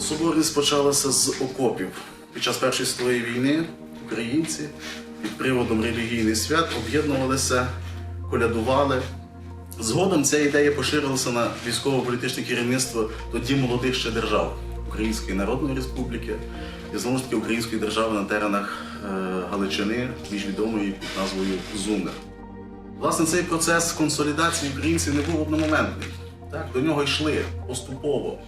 Соборність почалася з окопів. Під час Першої світової війни українці під приводом релігійних свят об'єднувалися, колядували. Згодом ця ідея поширилася на військово-політичне керівництво тоді молодих ще держав Української Народної Республіки і знову ж таки Української держави на теренах е, Галичини, більш відомої під назвою Зуми. Власне, цей процес консолідації українців не був одномоментний. Так, до нього йшли поступово.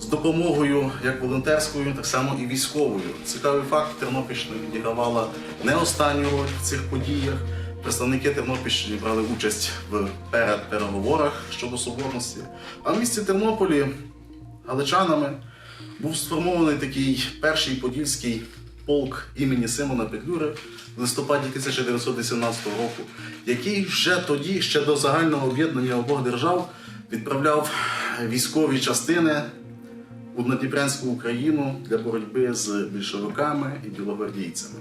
З допомогою як волонтерською, так само і військовою. Цікавий факт, Тернопільщина відігравала не останню роль в цих подіях. Представники Тернопільщини брали участь в передпереговорах щодо соборності. А в місті Тернополі галичанами був сформований такий перший подільський полк імені Симона Петлюри в листопаді 1918 року, який вже тоді, ще до загального об'єднання обох держав, відправляв військові частини у Надніпрянську Україну для боротьби з більшовиками і білогвардійцями.